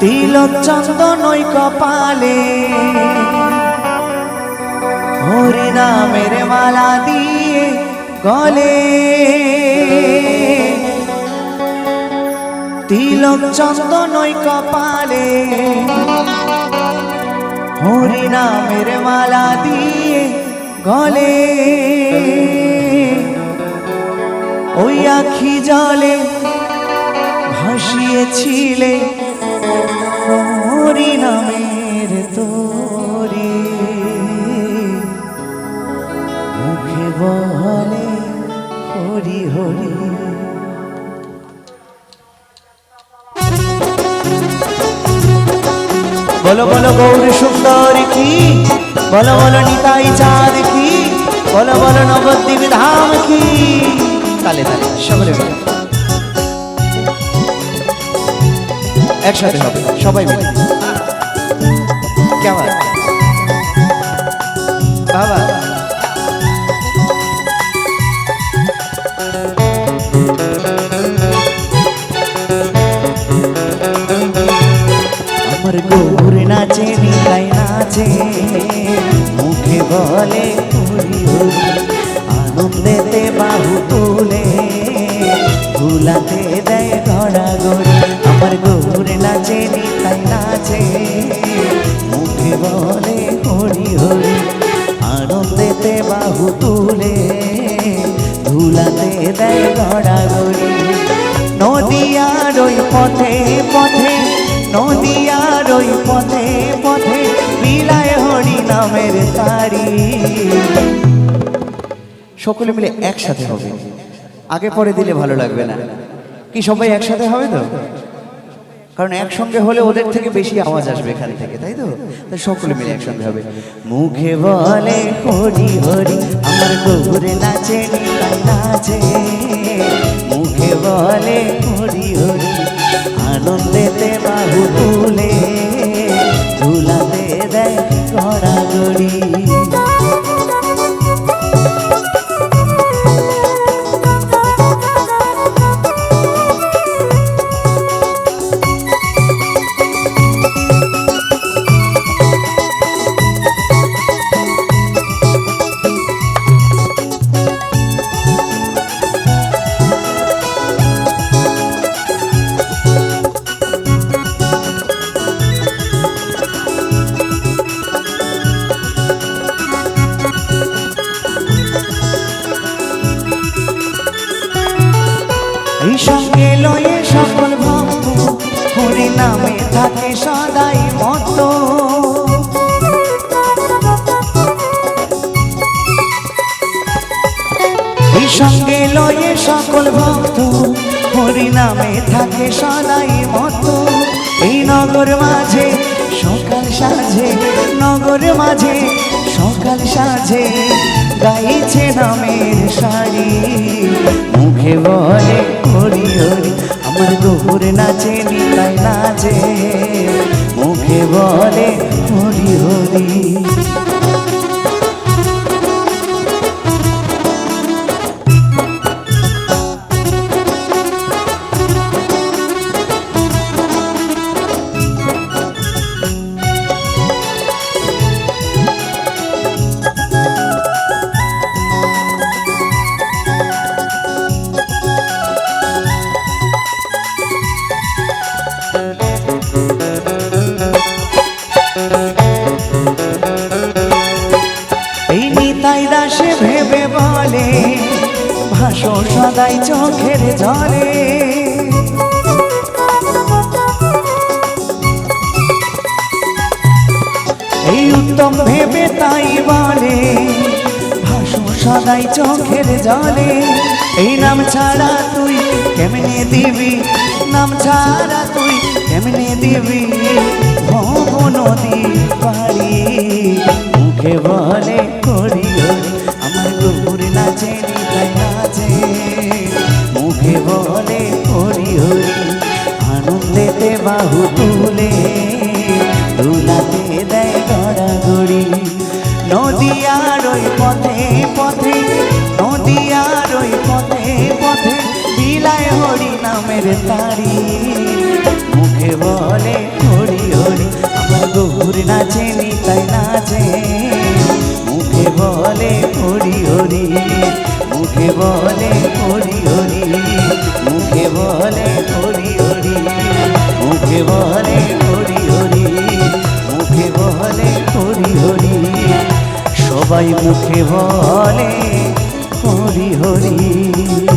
তিলক চন্দনই কপালে। হরি নামের মালা দিয়ে গলে। তিলক চন্দনই কপালে। হরি নামের মালা দিয়ে গলে। ওই আখি জলে ভাসিয়েছিলে হরি নামের তোরে। মুখে বলে হরি হরি। বলো বলো, গৌরী সুন্দর কি? বলো বলো, নিতাই চাঁদ কি? বলো বলো, নবদ্বীপ ধাম কি? তালে তালে, সকলে একসাথে হবে, সবাই মিলে। কেমন? বাবা। আমার গৌর নাচে, নিতাই নাচে, মুখে বলে আনন্দেতে বাহু তুলে ভুলাতে পথে পথে, নদিয়ার ওই পথে পথে বিলায় হরি নামের তারি। সকলে মিলে একসাথে হবে। আগে পরে দিলে ভালো লাগবে না। কি সবাই একসাথে হবে তো? কারণ একসঙ্গে হলে ওদের থেকে বেশি আওয়াজ আসবে এখান থেকে, তাই তো? তাই সকলে মিলে একসঙ্গে হবে। মুখে বলে, হরি হরি, আমার গৌরে নাচে নাচে। মুখে বলে, হরি হরি সঙ্গে লয়ে সকল ভক্ত হরি নামে থাকে সদাই মত সঙ্গে লয়ে সকল ভক্ত হরি নামে থাকে সদাই মত এই নগর মাঝে সকাল সাজে, নগর মাঝে সকাল সাজে, গাইছে নামের শাড়ি মুখে বলে গৌর নাচে নিতাই নাচে মুখে বলে হরি হরি। ভাসো সদাই চোখের জলে। এই উত্তম ভেবে তাই বলে ভাসো সদাই চোখের জলে। এই নাম ছাড়া তুই কেমনে দিবি? নাম ছাড়া তুই কেমনে দিবি? ভব নদী পারি মুখে বলে করি তুলে দুলাতে দেয় গড়াগড়ি। নদিয়ার ওই পথে পথে, নদিয়ার ওই পথে পথে বিলায় হরি নামের তারি। মুখে বলে সবাই মুখে বলে হরি হরি।